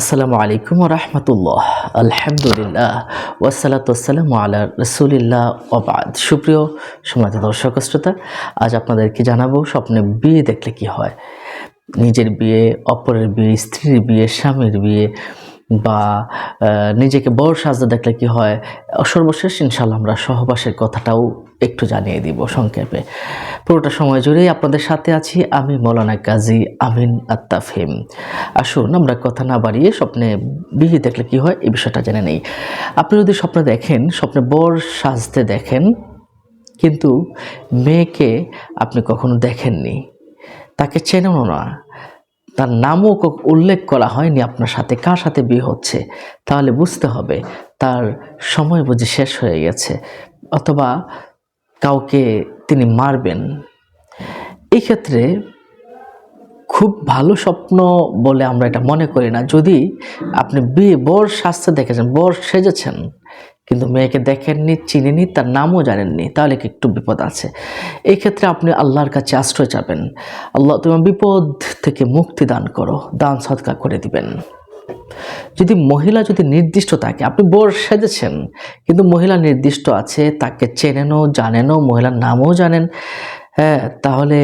আসসালামু আলাইকুম রহমতুল্লাহ। আলহামদুলিল্লাহ। ওয়াসালাত আসসালাম আল্লাহ রসুলিল্লাহ অবাদ সুপ্রিয় সমাজ দর্শক শ্রোতা, আজ আপনাদেরকে জানাব স্বপ্নে বিয়ে দেখলে কি হয়? নিজের বিয়ে, অপরের বিয়ে, স্ত্রীর বিয়ে, স্বামীর বিয়ে বা নিজেকে বড় সাজতে দেখলে কি হয়? সর্বশেষ ইনশাল্লাহ আমরা সহবাসের কথাটাও একটু জানিয়ে দিব সংক্ষেপে। পুরোটা সময় জুড়েই আপনাদের সাথে আছি আমি মৌলানা কাজী আমিন আত্তাফিম আসুন আমরা কথা না বাড়িয়ে স্বপ্নে বিয়ে দেখলে কি হয় এই বিষয়টা জেনে নেই। আপনি যদি স্বপ্নে দেখেন, স্বপ্নে বর সাজতে দেখেন, কিন্তু মেয়েকে আপনি কখনো দেখেননি, তাকে চেনেনও না তার নামও উল্লেখ করা হয়নি আপনার সাথে। কার সাথে বিয়ে হচ্ছে? তাহলে বুঝতে হবে, তার সময় বুঝে শেষ হয়ে গেছে। অথবা কাউকে তিনি মারবেন। এই ক্ষেত্রে খুব ভালো স্বপ্ন বলে আমরা এটা মনে করি না। যদি আপনি বিয়ে, বর শাস্তে দেখেছেন, বর সেজেছেন, কিন্তু মেয়েকে দেখেননি চিনেনি তার নামও জানেননি, তাহলে কি একটু বিপদ আছে? এই ক্ষেত্রে আপনি আল্লাহর কাছে আশ্রয় চাবেন। আল্লাহ তুমি বিপদ থেকে মুক্তি দান করো, দান সৎকা করে দিবেন। যদি মহিলা যদি নির্দিষ্ট থাকে, আপনি বর সেজেছেন, কিন্তু মহিলা নির্দিষ্ট আছে, তাকে চেনেনও, জানেনও, মহিলার নামও জানেন হ্যাঁ তাহলে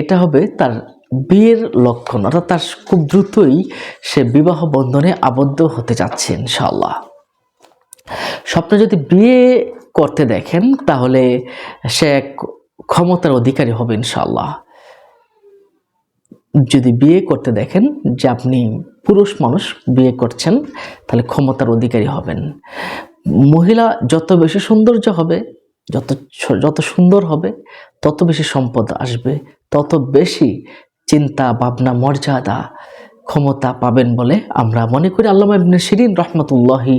এটা হবে তার বিয়ের লক্ষণ, অর্থাৎ তার খুব দ্রুতই সে বিবাহ বন্ধনে আবদ্ধ হতে যাচ্ছে ইনশাল্লাহ স্বপ্নে যদি বিয়ে করতে দেখেন, তাহলে সে এক ক্ষমতার অধিকারী হবে ইনশাল্লাহ যদি বিয়ে করতে দেখেন যে আপনি পুরুষ মানুষ, বিয়ে করছেন, তাহলে ক্ষমতার অধিকারী হবেন। মহিলা যত বেশি সৌন্দর্য হবে, যত যত সুন্দর হবে, তত বেশি সম্পদ আসবে, তত বেশি চিন্তা, ভাবনা, মর্যাদা ক্ষমতা পাবেন বলে আমরা মনে করি। আল্লামা ইবনে শিরিন রহমতুল্লাহি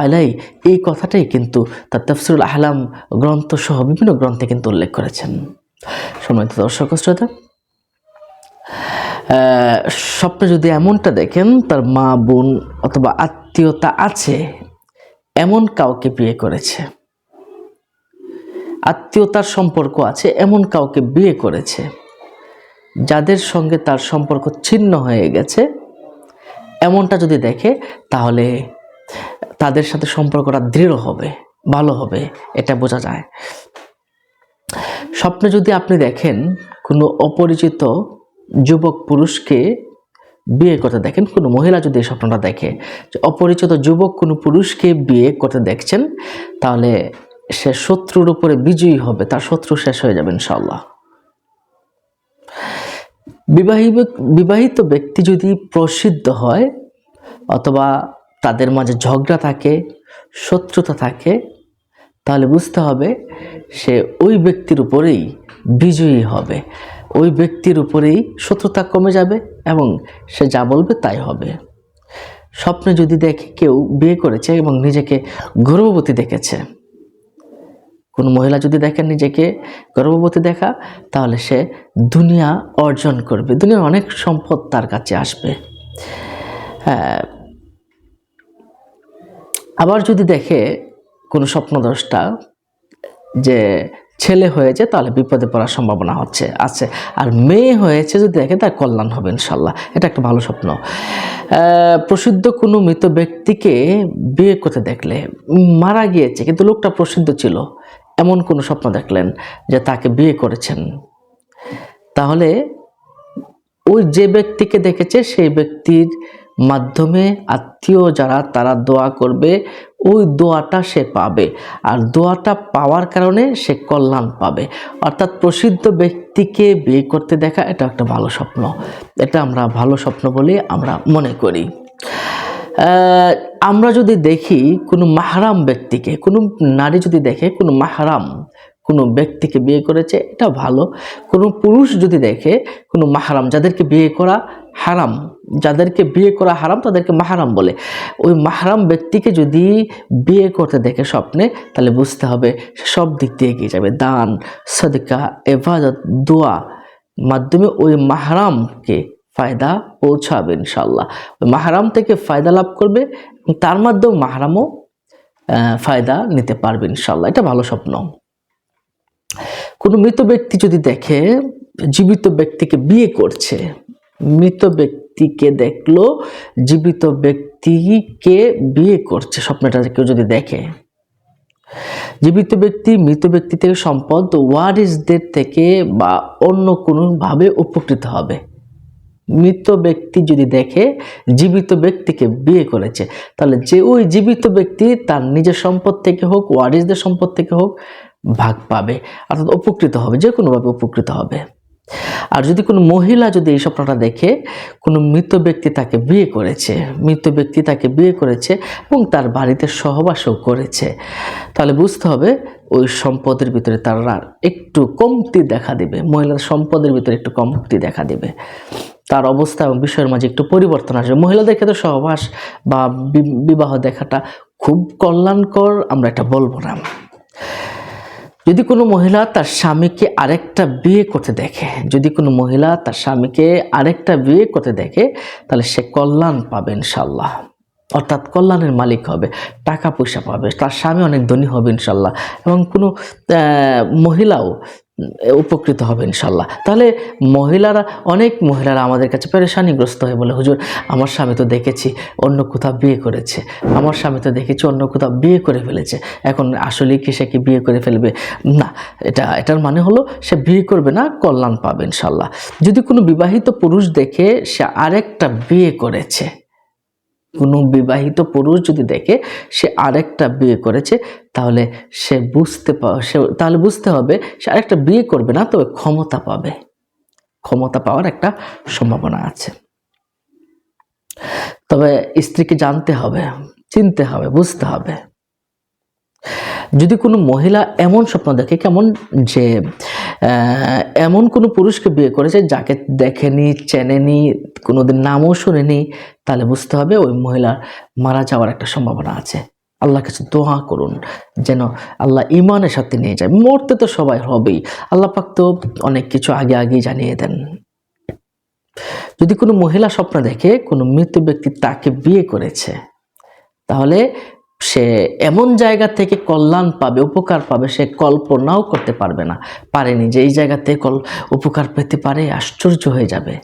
আলাই এই কথাটাই কিন্তু তার তফসিরুল আহলাম গ্রন্থ সহ বিভিন্ন গ্রন্থে কিন্তু উল্লেখ করেছেন। সম্মানিত দর্শক শ্রোতা স্বপ্নে যদি এমনটা দেখেন, তার মা, বোন অথবা আত্মীয়তা আছে, এমন কাউকে বিয়ে করেছে, আত্মীয়তার সম্পর্ক আছে, এমন কাউকে বিয়ে করেছে যাদের সঙ্গে তার সম্পর্ক ছিন্ন হয়ে গেছে, এমনটা যদি দেখে, তাহলে তাদের সাথে সম্পর্কটা দৃঢ় হবে, ভালো হবে, এটা বোঝা যায়। স্বপ্নে যদি আপনি দেখেন, কোনো অপরিচিত যুবক পুরুষকে বিয়ে করতে দেখেন, কোনো মহিলা যদি এই স্বপ্নটা দেখে, যে অপরিচিত যুবক কোনো পুরুষকে বিয়ে করতে দেখছেন, তাহলে সে শত্রুর উপরে বিজয়ী হবে, তার শত্রু শেষ হয়ে যাবে ইনশাল্লাহ বিবাহিত বিবাহিত ব্যক্তি যদি প্রসিদ্ধ হয় অথবা তাদের মাঝে ঝগড়া থাকে, শত্রুতা থাকে, তাহলে বুঝতে হবে সে ওই ব্যক্তির উপরেই বিজয়ী হবে। ওই ব্যক্তির উপরেই শত্রুতা কমে যাবে এবং সে যা বলবে তাই হবে। স্বপ্নে যদি দেখে কেউ বিয়ে করেছে এবং নিজেকে গর্ভবতী দেখেছে কোনো মহিলা যদি দেখেন নিজেকে গর্ভবতী দেখা, তাহলে সে দুনিয়া অর্জন করবে। দুনিয়ার অনেক সম্পদ তার কাছে আসবে। হ্যাঁ। আবার যদি দেখে কোনো স্বপ্নদ্রষ্টা যে ছেলে হয়েছে, তাহলে বিপদে পড়ার সম্ভাবনা হচ্ছে, আছে। আর মেয়ে হয়েছে, যদি দেখে তার কল্যাণ হবে, ইনশাল্লাহ। এটা একটা ভালো স্বপ্ন। প্রসিদ্ধ কোনো মৃত ব্যক্তিকে বিয়ে করতে দেখলে, মারা গিয়েছে, কিন্তু লোকটা প্রসিদ্ধ ছিল। এমন কোনো স্বপ্ন দেখলেন যে তাকে বিয়ে করেছেন। তাহলে ওই যে ব্যক্তিকে দেখেছে, সেই ব্যক্তির মাধ্যমে আত্মীয় যারা, তারা দোয়া করবে, ওই দোয়াটা সে পাবে। আর দোয়াটা পাওয়ার কারণে সে কল্যাণ পাবে। অর্থাৎ প্রসিদ্ধ ব্যক্তিকে বিয়ে করতে দেখা, এটা একটা ভালো স্বপ্ন। এটা আমরা ভালো স্বপ্ন বলে আমরা মনে করি। আমরা যদি দেখি কোনো মাহারাম ব্যক্তিকে, কোনো নারী যদি দেখে কোনো মাহারাম কোনো ব্যক্তিকে বিয়ে করেছে, এটা ভালো। কোনো পুরুষ যদি দেখে কোনো মাহারাম, যাদেরকে বিয়ে করা হারাম, যাদেরকে বিয়ে করা হারাম, তাদেরকে মাহারাম বলে। ওই মাহারাম ব্যক্তিকে যদি বিয়ে করতে দেখে স্বপ্নে, তাহলে বুঝতে হবে সব দিক দিয়ে এগিয়ে যাবে। দান, সদকা, এবাদত, দোয়া মাধ্যমে ওই মাহারামকে ফায়দা পৌঁছাবে ইনশাল্লাহ মাহারাম থেকে ফায়দা লাভ করবে তার মাধ্যমে মাহারামও ফায়দা নিতে পারবে ইনশাল্লাহ এটা ভালো স্বপ্ন। কোনো মৃত ব্যক্তি যদি দেখে, জীবিত ব্যক্তিকে বিয়ে করছে, মৃত ব্যক্তিকে দেখল, জীবিত ব্যক্তিকে বিয়ে করছে, স্বপ্নটা কেউ যদি দেখে, জীবিত ব্যক্তি, মৃত ব্যক্তি থেকে সম্পদ ওয়ারিসদের থেকে বা অন্য কোনোভাবে উপকৃত হবে? মৃত ব্যক্তি যদি দেখে জীবিত ব্যক্তিকে বিয়ে করেছে, তাহলে যে ওই জীবিত ব্যক্তি তার নিজের সম্পদ থেকে হোক, ওয়ারিসদের সম্পদ থেকে হোক, ভাগ পাবে, অর্থাৎ উপকৃত হবে, যে কোনোভাবে উপকৃত হবে। আর যদি কোনো মহিলা যদি এই স্বপ্নটা দেখে, কোনো মৃত ব্যক্তি তাকে বিয়ে করেছে, মৃত ব্যক্তি তাকে বিয়ে করেছে এবং তার বাড়িতে সহবাসও করেছে, তাহলে বুঝতে হবে ওই সম্পদের ভিতরে তারা একটু কমতি দেখা দেবে, মহিলার সম্পদের ভিতরে একটু কমতি দেখা দেবে। তার অবস্থা এবং বিষয়ের মাঝে একটু পরিবর্তন আসবে। মহিলাদের ক্ষেত্রে সহবাস বা বিবাহ দেখাটা খুব কল্যাণকর, আমরা এটা বলব না। যদি কোনো মহিলা তার স্বামীকে আরেকটা বিয়ে করতে দেখে, যদি কোনো মহিলা তার স্বামীকে আরেকটা বিয়ে করতে দেখে, তাহলে সে কল্যাণ পাবে ইনশাল্লাহ অর্থাৎ কল্যাণের মালিক হবে, টাকা পয়সা পাবে, তার স্বামী অনেক ধনী হবে ইনশাল্লাহ এবং কোনো মহিলাও উপকৃত হবে ইনশাল্লাহ তাহলে মহিলারা, অনেক মহিলারা আমাদের কাছে পেরেশানিগ্রস্ত হয়ে বলে, হুজুর, আমার স্বামী তো দেখেছি অন্য কোথাও বিয়ে করেছে। আমার স্বামী তো দেখেছি অন্য কোথাও বিয়ে করে ফেলেছে। এখন আসলে কি সে কি বিয়ে করে ফেলবে? না, এটা, এটার মানে হলো সে বিয়ে করবে না, কল্যাণ পাবে ইনশাল্লাহ যদি কোনো বিবাহিত পুরুষ দেখে সে আরেকটা বিয়ে করেছে কোনো বিবাহিত পুরুষ যদি দেখে সে আরেকটা বিয়ে করেছে, তাহলে সে বুঝতে সে তাহলে বুঝতে হবে সে আরেকটা বিয়ে করবে না, তবে ক্ষমতা পাবে। ক্ষমতা পাওয়ার একটা সম্ভাবনা আছে। তবে স্ত্রীকে জানতে হবে, চিনতে হবে, বুঝতে হবে। যদি কোনো মহিলা এমন স্বপ্ন দেখে, কেমন যে এমন কোনো পুরুষকে বিয়ে করেছে যাকে দেখেনি, চেনেনি, কোনোদিন নামও শুনেনি, তাহলে বুঝতে হবে ওই মহিলার মারা যাওয়ার একটা সম্ভাবনা আছে। আল্লাহ কাছে দোয়া করুন যেন আল্লাহ ইমানের সাথে নিয়ে যায়। মরতে তো সবাই হবেই। আল্লাহ পাক তো অনেক কিছু আগে আগেই জানিয়ে দেন। যদি কোনো মহিলা স্বপ্ন দেখে, কোনো মৃত ব্যক্তি তাকে বিয়ে করেছে, তাহলে সে এমন জায়গা থেকে কল্যাণ পাবে, উপকার পাবে, সে কল্পনাও করতে পারবে না। পারেনি যে এই জায়গাতে কল, উপকার পেতে পারে, আশ্চর্য হয়ে যাবে।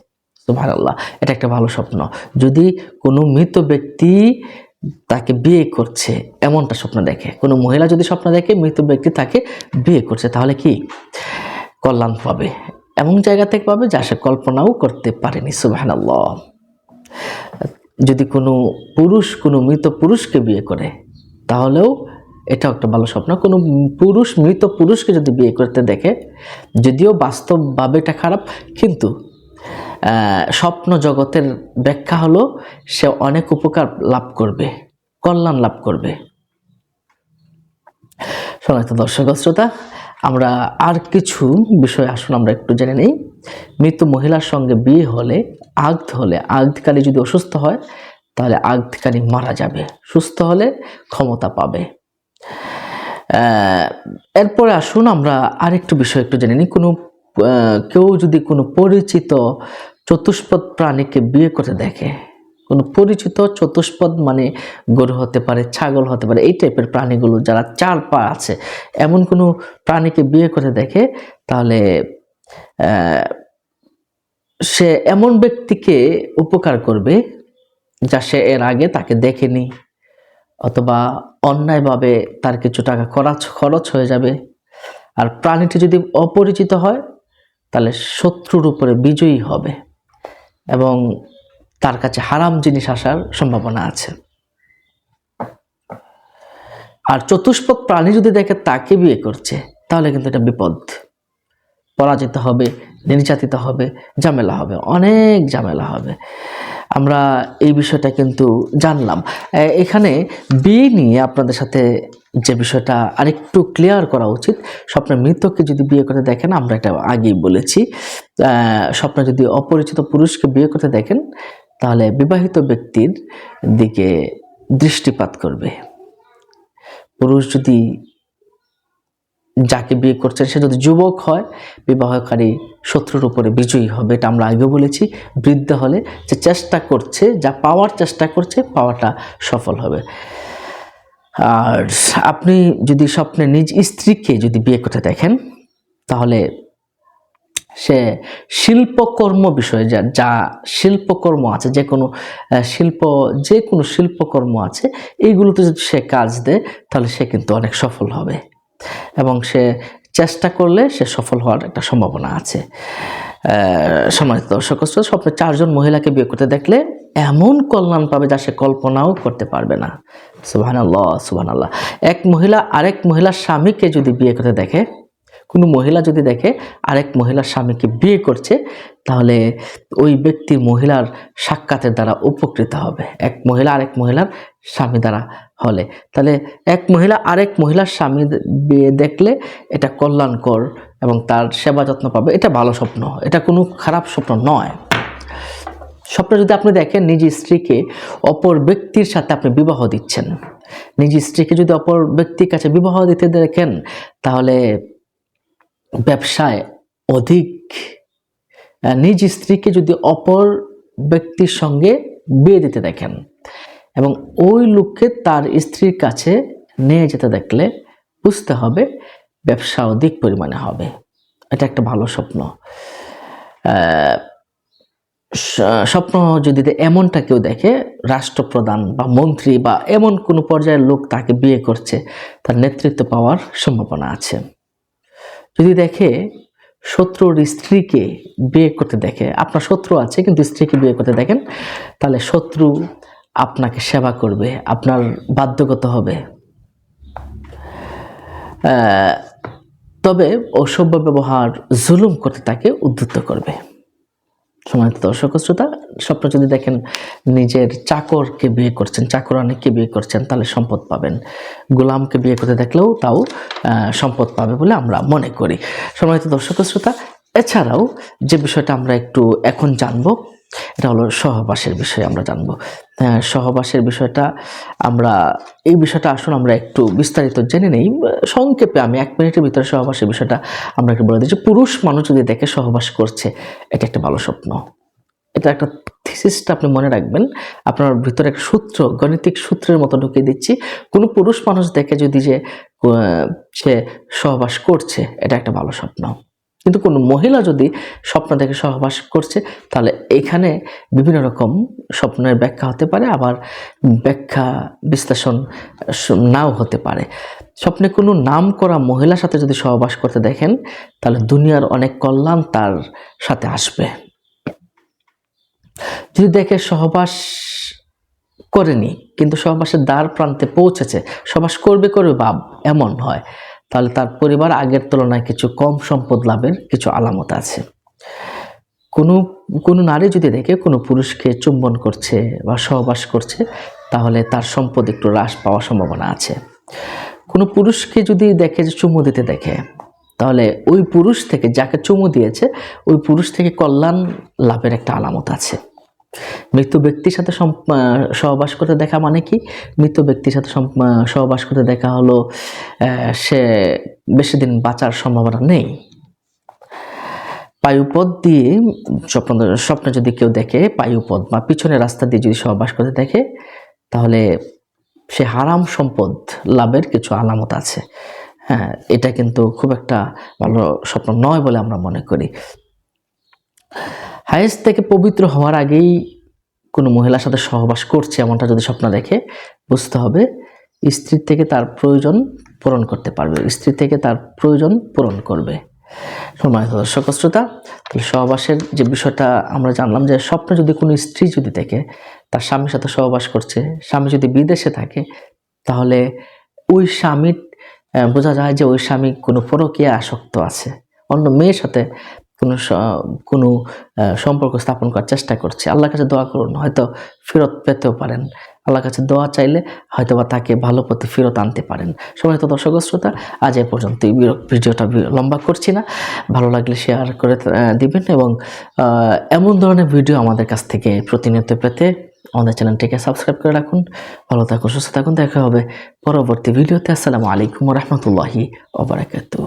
সুবহানাল্লাহ, এটা একটা ভালো স্বপ্ন। যদি কোনো মৃত ব্যক্তি তাকে বিয়ে করছে, এমনটা স্বপ্ন দেখে। কোনো মহিলা যদি স্বপ্ন দেখে, মৃত ব্যক্তি তাকে বিয়ে করছে, তাহলে কি? কল্যাণ পাবে। এমন জায়গা থেকে পাবে যা সে কল্পনাও করতে পারেনি, সুবহানাল্লাহ। যদি কোনো পুরুষ, কোনো মৃত পুরুষকে বিয়ে করে তাহলেও এটাও একটা ভালো স্বপ্ন। কোনো পুরুষ, মৃত পুরুষকে যদি বিয়ে করতে দেখে, যদিও বাস্তবভাবে এটা খারাপ, কিন্তু স্বপ্ন জগতের ব্যাখ্যা হলো সে অনেক উপকার লাভ করবে, কল্যাণ লাভ করবে। শোনাতে দর্শক শ্রোতা, আমরা আর কিছু বিষয় আসুন, আমরা একটু জেনে নেই। মৃত মহিলার সঙ্গে বিয়ে হলে আগদ হলে আগদকারী যদি অসুস্থ হয় তাহলে আগদকারী মারা যাবে, সুস্থ হলে ক্ষমতা পাবে। এরপরে আসুন আমরা আরেকটু বিষয় একটু জেনে নিই। কোনো কেউ যদি কোনো পরিচিত চতুষ্পদ প্রাণীকে বিয়ে করে দেখে, কোনো পরিচিত চতুষ্পদ মানে গরু হতে পারে, ছাগল হতে পারে, এই টাইপের প্রাণীগুলো যারা চার পা আছে, এমন কোনো প্রাণীকে বিয়ে করে দেখে, তাহলে সে এমন ব্যক্তিকে উপকার করবে যা সে এর আগে তাকে দেখেনি, অথবা অন্যায়ভাবে তার কিছু টাকা খরচ খরচ হয়ে যাবে। আর প্রাণীটি যদি অপরিচিত হয়, তাহলে শত্রুর উপরে বিজয়ী হবে এবং তার কাছে হারাম জিনিস আসার সম্ভাবনা আছে। আর চতুষ্পদ প্রাণী যদি দেখে তাকে বিয়ে করছে, তাহলে কিন্তু এটা বিপদ। পরাজিত হবে, নির্যাতিত হবে, ঝামেলা হবে, অনেক ঝামেলা হবে। আমরা এই বিষয়টা কিন্তু জানলাম। এখানে বিয়ে নিয়ে আপনাদের সাথে যে বিষয়টা আরেকটু ক্লিয়ার করা উচিত, স্বপ্নের মৃতকে যদি বিয়ে করতে দেখেন, আমরা এটা আগেই বলেছি স্বপ্নে যদি অপরিচিত পুরুষকে বিয়ে করতে দেখেন, তাহলে বিবাহিত ব্যক্তির দিকে দৃষ্টিপাত করবে। পুরুষ যদি যাকে বিয়ে করছেন সে যদি যুবক হয়, বিবাহকারী শত্রুর উপরে বিজয়ী হবে, এটা আমরা আগে বলেছি। বৃদ্ধ হলে যে চেষ্টা করছে, যা পাওয়ার চেষ্টা করছে, পাওয়াটা সফল হবে। আর আপনি যদি স্বপ্নে নিজ স্ত্রীকে যদি বিয়ে করতে দেখেন, তাহলে সে শিল্পকর্ম বিষয়ে যা যা শিল্পকর্ম আছে, যে কোনো শিল্প, যে কোনো শিল্পকর্ম আছে এইগুলোতে যদি সে কাজ দেয়, তাহলে সে কিন্তু অনেক সফল হবে। এবং সে চেষ্টা করলে সে সফল হওয়ার একটা সম্ভাবনা আছে। সম্মানিত দর্শক স্বপ্নে চারজন মহিলাকে বিয়ে করতে দেখলে এমন কল্যাণ পাবে যা সে কল্পনাও করতে পারবে না। সুবাহান আল্লাহ সুবাহান আল্লাহ এক মহিলা আরেক মহিলার স্বামীকে যদি বিয়ে করতে দেখে, কোনো মহিলা যদি দেখে আরেক মহিলার স্বামীকে বিয়ে করছে, তাহলে ওই ব্যক্তি মহিলার সাক্ষাতের দ্বারা উপকৃত হবে। এক মহিলা আরেক মহিলার স্বামী দ্বারা হলে। তাহলে এক মহিলা আরেক মহিলার স্বামী বিয়ে দেখলে এটা কল্যাণকর এবং তার সেবা যত্ন পাবে। এটা ভালো স্বপ্ন। এটা কোনো খারাপ স্বপ্ন নয়। স্বপ্ন যদি আপনি দেখেন, নিজ স্ত্রীকে অপর ব্যক্তির সাথে আপনি বিবাহ দিচ্ছেন। নিজ স্ত্রীকে যদি অপর ব্যক্তির কাছে বিবাহ দিতে দেখেন, তাহলে ব্যবসায় অধিক নিজ স্ত্রীকে যদি অপর ব্যক্তির সঙ্গে বিয়ে দিতে দেখেন এবং ওই লোককে তার স্ত্রীর কাছে নিয়ে যেতে দেখলে বুঝতে হবে ব্যবসা অধিক পরিমাণে হবে। এটা একটা ভালো স্বপ্ন। স্বপ্ন যদি এমনটা কেউ দেখে, রাষ্ট্রপ্রধান বা মন্ত্রী বা এমন কোনো পর্যায়ের লোক তাকে বিয়ে করছে, তার নেতৃত্ব পাওয়ার সম্ভাবনা আছে। যদি দেখে শত্রুর স্ত্রীকে বিয়ে করতে দেখে, আপনার শত্রু আছে কিন্তু স্ত্রীকে বিয়ে করতে দেখেন, তাহলে শত্রু আপনাকে সেবা করবে, আপনার বাধ্যগত হবে। তবে অসভ্য ব্যবহার, জুলুম করতে তাকে উদ্ধৃত করবে। সময়ত দর্শক শ্রোতা, স্বপ্ন যদি দেখেন নিজের চাকরকে বিয়ে করছেন, চাকরানিকে বিয়ে করছেন, তাহলে সম্পদ পাবেন। গোলামকে বিয়ে করতে দেখলেও তাও সম্পদ পাবে বলে আমরা মনে করি। সময়ত দর্শক শ্রোতা এছাড়াও যে বিষয়টা আমরা একটু এখন জানব এটা হলো সহবাসের বিষয়ে আমরা জানব। আহ, সহবাসের বিষয়টা আমরা এই বিষয়টা আসুন আমরা একটু বিস্তারিত জেনে নেই। সংক্ষেপে আমি এক মিনিটের ভিতরে সহবাসের বিষয়টা আমরা একটু বলে দিচ্ছি পুরুষ মানুষ যদি দেখে সহবাস করছে এটা একটা ভালো স্বপ্ন। এটা একটা থিসিসটা আপনি মনে রাখবেন। আপনার ভিতরে একটা সূত্র গণিতিক সূত্রের মতো ঢুকিয়ে দিচ্ছি। কোনো পুরুষ মানুষ দেখে যদি যে সে সহবাস করছে এটা একটা ভালো স্বপ্ন। কিন্তু কোনো মহিলা যদি স্বপ্ন দেখে সহবাস করছে, তাহলে এখানে বিভিন্ন রকম স্বপ্নের ব্যাখ্যা হতে পারে, আবার ব্যাখ্যা বিশ্লেষণ নাও হতে পারে। স্বপ্নে কোনো নাম করা মহিলার সাথে যদি সহবাস করতে দেখেন, তাহলে দুনিয়ার অনেক কল্যাণ তার সাথে আসবে। যদি দেখে সহবাস করেনি, কিন্তু সহবাসের দ্বার প্রান্তে পৌঁছেছে, সহবাস করবে করবে ভাব এমন হয়। তাহলে তার পরিবার আগের তুলনায় কিছু কম সম্পদ লাভের কিছু আলামত আছে। কোনো কোনো নারী যদি দেখে কোনো পুরুষকে চুম্বন করছে বা সহবাস করছে, তাহলে তার সম্পদ একটু হ্রাস পাওয়ার সম্ভাবনা আছে। কোনো পুরুষকে যদি দেখে যে চুমু দিতে দেখে, তাহলে ওই পুরুষ থেকে যাকে চুমু দিয়েছে, ওই পুরুষ থেকে কল্যাণ লাভের একটা আলামত আছে। মৃত ব্যক্তির সাথে সহবাস করতে দেখা মানে কি? মৃত ব্যক্তির সাথে সহবাস করতে দেখা হলো সে বেশি দিন বাঁচার সম্ভাবনা নেই। পায়ুপথ দিয়ে স্বপ্ন স্বপ্ন যদি কেউ দেখে, পায়ুপথ বা পিছনের রাস্তা দিয়ে যদি সহবাস করতে দেখে, তাহলে সে হারাম সম্পদ লাভের কিছু আলামত আছে। হ্যাঁ এটা কিন্তু খুব একটা ভালো স্বপ্ন নয় বলে আমরা মনে করি। হায়েস থেকে পবিত্র হওয়ার আগেই কোনো মহিলার সাথে সহবাস করছে এমনটা যদি স্বপ্ন দেখে, বুঝতে হবে স্ত্রীর থেকে তার প্রয়োজন পূরণ করতে পারবে, স্ত্রী থেকে তার প্রয়োজন পূরণ করবে। সম্মানিত দর্শক শ্রোতা, তাহলে সহবাসের যে বিষয়টা আমরা জানলাম যে স্বপ্নে যদি কোনো স্ত্রী যদি দেখে, তার স্বামীর সাথে সহবাস করছে, স্বামী যদি বিদেশে থাকে, তাহলে ওই স্বামীর বোঝা যায় যে ওই স্বামী কোনো পরকীয়া আসক্ত আছে। অন্য মেয়ের সাথে কোনো কোনো সম্পর্ক স্থাপন করার চেষ্টা করছে। আল্লাহর কাছে দোয়া করুন, হয়তো ফেরত পেতেও পারেন। আল্লাহর কাছে দোয়া চাইলে হয়তো বা তাকে ভালো পথে ফেরত আনতে পারেন। সম্মানিত দর্শক শ্রোতা, আজ এ পর্যন্ত ভিডিওটা লম্বা করছি না। ভালো লাগলে শেয়ার করে দিবেন এবং এমন ধরনের ভিডিও আমাদের কাছ থেকে প্রতিনিয়ত পেতে আমাদের চ্যানেলটিকে সাবস্ক্রাইব করে রাখুন। ভালো থাকুন, সুস্থ থাকুন। দেখা হবে পরবর্তী ভিডিওতে। আসসালামু আলাইকুম রহমতুল্লাহি ওবরাকাতুহ